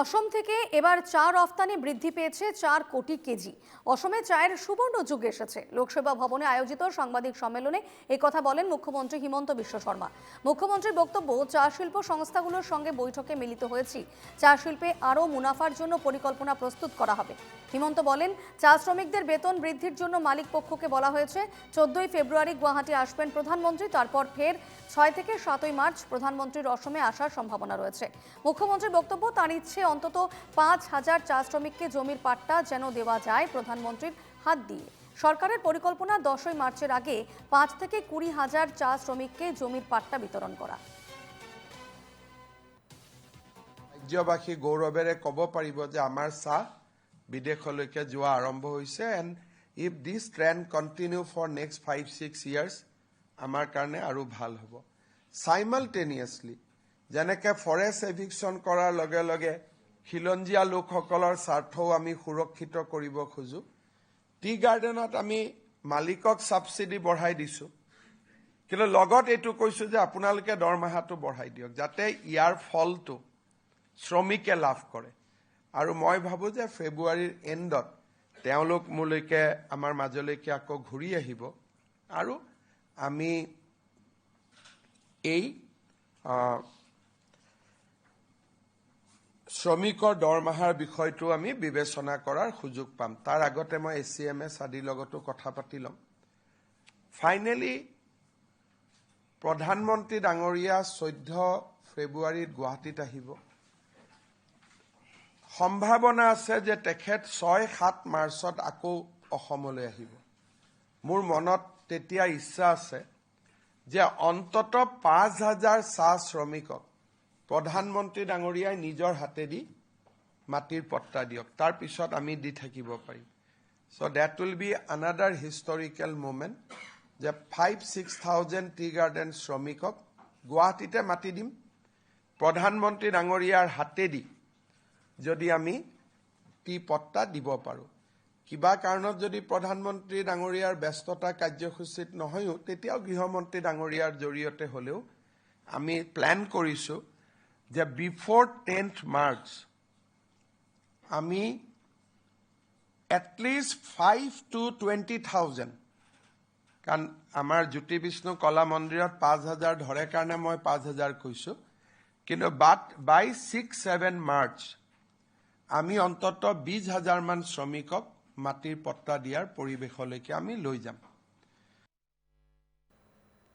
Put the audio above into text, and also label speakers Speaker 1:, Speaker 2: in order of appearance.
Speaker 1: অসম থেকে এবার চা রফতানি বৃদ্ধি পেয়েছে চার কোটি কেজি। অসমে চায়ের সুবর্ণ যুগ এসেছে। লোকসেবা ভবনে আয়োজিত সাংবাদিক সম্মেলনে কথা বলেন মুখ্যমন্ত্রী হিমন্ত বিশ্ব শর্মা। মুখ্যমন্ত্রীর বক্তব্য, চা শিল্প সংস্থাগুলোর সঙ্গে বৈঠকে মিলিত হয়েছি। চা শিল্পে আরও মুনাফার জন্য পরিকল্পনা প্রস্তুত করা হবে। হিমন্ত বলেন, চা শ্রমিকদের বেতন বৃদ্ধির জন্য মালিক পক্ষকে বলা হয়েছে, চোদ্দই ফেব্রুয়ারি গুয়াহাটি আসবেন প্রধানমন্ত্রী, তারপর ফের ছয় থেকে সাতই মার্চ প্রধানমন্ত্রীর অসমে আসার সম্ভাবনা রয়েছে। মুখ্যমন্ত্রীর বক্তব্য, তার ইচ্ছে অন্তত পাঁচ হাজার চা শ্রমিককে জমির পাট্টা যেন দেওয়া যায় প্রধানমন্ত্রীর হাত দিয়ে। সরকারের পরিকল্পনা দশই মার্চের আগে পাঁচ থেকে কুড়ি হাজার চা শ্রমিককে জমির পাট্টা বিতরণ করা।
Speaker 2: ৰাজ্যবাসী গৌৰৱেৰে ক'ব পাৰিব যে আমাৰ চাহ বিদেশলৈকে যোৱা আৰম্ভ হৈছে and if this trend continue for next five six years আমাৰ কাৰণে আৰু ভালো হ'ব। চাইমালটেনিয়াছলি যেনেকৈ ফৰেষ্ট এভিকশ্যন কৰাৰ লগে লগে খিলঞ্জীয়া লোকসকলৰ স্বাৰ্থও আমি সুৰক্ষিত কৰিব খোজোঁ। টি গাৰ্ডেনত আমি মালিকক ছাবচিডি বঢ়াই দিছোঁ। কিন্তু লগত এইটো কৈছোঁ যে আপোনালোকে দৰমহাটো বঢ়াই দিয়ক যাতে ইয়াৰ ফলটো শ্ৰমিকে লাভ কৰে। আৰু মই ভাবোঁ যে ফেব্ৰুৱাৰীৰ এণ্ডত তেওঁলোক মোলৈকে আমাৰ মাজলৈকে আকৌ ঘূৰি আহিব। আৰু আমি এই শ্ৰমিকৰ দৰমহাৰ বিষয়টো আমি বিবেচনা কৰাৰ সুযোগ পাম। তাৰ আগতে মই এ চি এম এছ আদিৰ লগতো কথা পাতি ল'ম। ফাইনেলি প্ৰধানমন্ত্ৰী ডাঙৰীয়া চৈধ্য ফেব্ৰুৱাৰীত গুৱাহাটীত আহিব। সম্ভাৱনা আছে যে তেখেত ছয় সাত মাৰ্চত আকৌ অসমলৈ আহিব। মোৰ মনত তেতিয়া ইচ্ছা আছে যে অন্তত পাঁচ হাজাৰ চাহ শ্ৰমিকক প্ৰধানমন্ত্ৰী ডাঙৰীয়াই নিজৰ হাতেদি মাটিৰ পট্টা দিয়ক। তাৰ পিছত আমি দি থাকিব পাৰিম। So' that will be another historical moment যে five six thousand tea garden শ্ৰমিকক গুৱাহাটীতে মাতি দিম। প্ৰধানমন্ত্ৰী ডাঙৰীয়াৰ হাতেদি যদি আমি টি পট্টা দিব পাৰোঁ। কিবা কাৰণত যদি প্ৰধানমন্ত্ৰী ডাঙৰীয়াৰ ব্যস্ততা কাৰ্যসূচীত নহয়ো তেতিয়াও গৃহমন্ত্ৰী ডাঙৰীয়াৰ জৰিয়তে হ'লেও আমি প্লেন কৰিছোঁ যে বিফ'ৰ টেন্থ মাৰ্চ আমি at least five to twenty thousand কাৰণ আমাৰ জ্যোতি বিষ্ণু কলা মন্দিৰত পাঁচ হাজাৰ ধৰে কাৰণে মই পাঁচ হাজাৰ কৈছোঁ কিন্তু but by six seven March আমি অন্তত বিছ হাজাৰমান শ্ৰমিকক মাটিৰ পট্টা দিয়াৰ পৰিৱেশলৈকে আমি লৈ যাম।